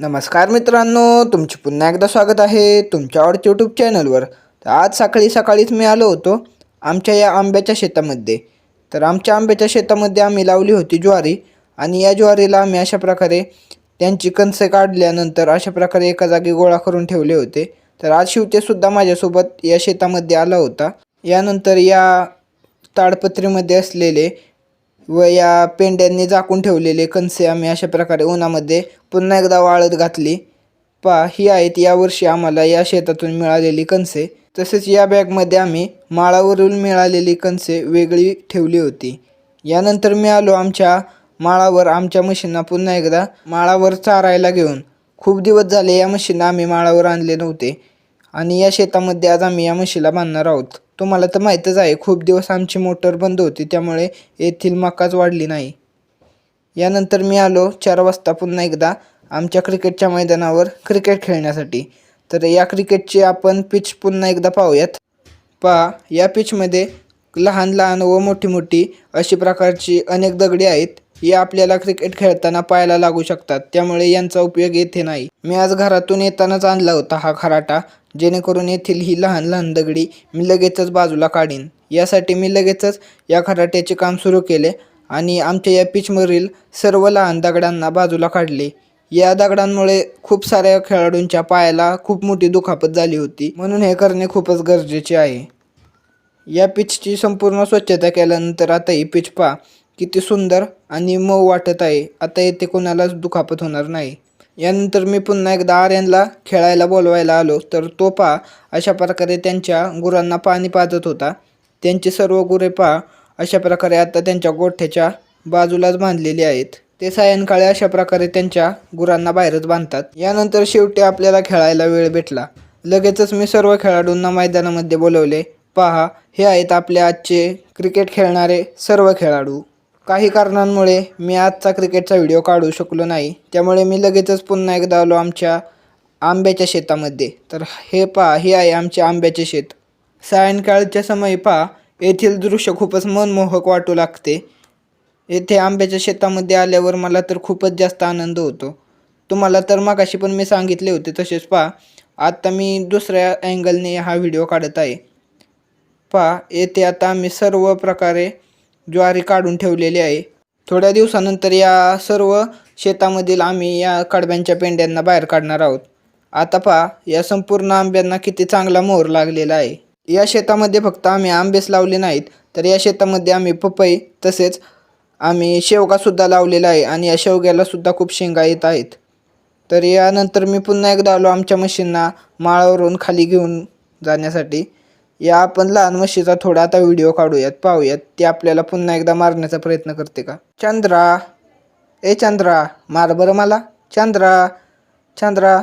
नमस्कार मित्रांनो तुमचे पुन्हा एकदा स्वागत आहे तुमच्या आवडत्या यूट्यूब चॅनलवर तर आज सकाळी सकाळीच मी आलो होतो आमच्या या आंब्याच्या शेतामध्ये. तर आमच्या आंब्याच्या शेतामध्ये आम्ही लावली होती ज्वारी आणि या ज्वारीला आम्ही अशा प्रकारे त्यांची कणसे काढल्यानंतर अशा प्रकारे एका जागी गोळा करून ठेवले होते. तर आज शिवतेसुद्धा माझ्यासोबत या शेतामध्ये आला होता. यानंतर या ताडपत्रीमध्ये असलेले व या पेंड्यांनी झाकून ठेवलेले कणसे आम्ही अशा प्रकारे उन्हामध्ये पुन्हा एकदा वाळत घातली. पा ही आहेत यावर्षी आम्हाला या शेतातून मिळालेली कणसे. तसेच या बॅगमध्ये आम्ही माळावरून मिळालेली कणसे वेगळी ठेवली होती. यानंतर मी आलो आमच्या माळावर आमच्या म्हशींना पुन्हा एकदा माळावर चारायला घेऊन. खूप दिवस झाले या म्हशींना आम्ही माळावर आणले नव्हते. आणि या शेतामध्ये आज आम्ही या म्हशीला बांधणार आहोत. तुम्हाला तर माहीतच आहे खूप दिवस आमची मोटर बंद होती त्यामुळे येथील मकाच वाढली नाही. यानंतर मी आलो चार वाजता पुन्हा एकदा आमच्या क्रिकेटच्या मैदानावर क्रिकेट खेळण्यासाठी. तर या क्रिकेटची आपण पिच पुन्हा एकदा पाहूयात. पहा या पिचमध्ये लहान लहान व मोठी मोठी अशी प्रकारची अनेक दगडी आहेत. या आपल्याला क्रिकेट खेळताना पायाला लागू शकतात. त्यामुळे यांचा उपयोग येथे नाही. मी आज घरातून येतानाच आणला होता हा खराटा जेणेकरून येथील ही लहान लहान दगडी मी लगेचच बाजूला काढीन. यासाठी मी लगेचच या खराट्याचे काम सुरू केले आणि आमच्या या पिचमधील सर्व लहान दगडांना बाजूला काढले. या दगडांमुळे खूप साऱ्या खेळाडूंच्या पायाला खूप मोठी दुखापत झाली होती. म्हणून हे करणे खूपच गरजेचे आहे. या पिचची संपूर्ण स्वच्छता केल्यानंतर आता ही पिच पा किती सुंदर आणि मऊ वाटत आहे. आता येथे कोणालाच दुखापत होणार नाही. यानंतर मी पुन्हा एकदा आर्यनला खेळायला बोलवायला आलो. तर तो पहा अशा प्रकारे त्यांच्या गुरांना पाणी पाजत होता. त्यांची सर्व गुरे पहा अशा प्रकारे आता त्यांच्या गोठ्याच्या बाजूलाच बांधलेली आहेत. ते सायंकाळी अशा प्रकारे त्यांच्या गुरांना बाहेरच बांधतात. यानंतर शेवटी आपल्याला खेळायला वेळ भेटला. लगेचच मी सर्व खेळाडूंना मैदानामध्ये बोलवले. पहा हे आहेत आपले आजचे क्रिकेट खेळणारे सर्व खेळाडू. काही कारणांमुळे मी आजचा क्रिकेटचा व्हिडिओ काढू शकलो नाही. त्यामुळे मी लगेचच पुन्हा एकदा आलो आमच्या आंब्याच्या शेतामध्ये. तर हे पहा हे आहे आमचे आंब्याचे शेत. सायंकाळच्या समयी पहा येथील दृश्य खूपच मनमोहक वाटू लागते. येथे आंब्याच्या शेतामध्ये आल्यावर मला तर खूपच जास्त आनंद होतो. तुम्हाला तर मगाशी पण मी सांगितले होते तसेच पहा आत्ता मी दुसऱ्या अँगलने हा व्हिडिओ काढत आहे. पहा येथे आता आम्ही सर्व प्रकारे ज्वारी काढून ठेवलेली आहे. थोड्या दिवसानंतर या सर्व शेतामधील आम्ही या कडब्यांच्या पेंड्यांना बाहेर काढणार आहोत. आता पहा या संपूर्ण आंब्यांना किती चांगला मोहर लागलेला आहे. या शेतामध्ये फक्त आम्ही आंबेच लावले नाहीत तर या शेतामध्ये आम्ही पपई तसेच आम्ही शेवगासुद्धा लावलेला आहे आणि या शेवग्यालासुद्धा खूप शेंगा येत आहेत. तर यानंतर मी पुन्हा एकदा आलो आमच्या म्हशींना माळावरून खाली घेऊन जाण्यासाठी. या आपण लहान म्हशीचा थोडा आता व्हिडिओ काढूयात पाहूयात. ती आपल्याला पुन्हा एकदा मारण्याचा प्रयत्न करते का? चंद्रा. ए चंद्रा मार बरं मला. चंद्रा चंद्रा.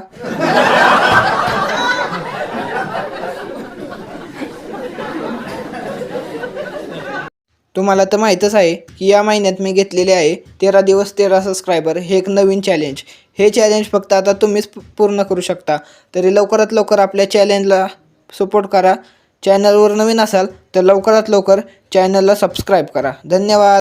तुम्हाला तर माहीतच आहे की या महिन्यात मी घेतलेले आहे तेरा दिवस तेरा सबस्क्रायबर हे एक नवीन चॅलेंज हे चॅलेंज फक्त आता तुम्हीच पूर्ण करू शकता. तरी लवकरात लवकर आपल्या चॅलेंजला सपोर्ट करा. चॅनलवर नवीन असाल तर लवकरात लवकर चॅनलला सबस्क्राईब करा. धन्यवाद.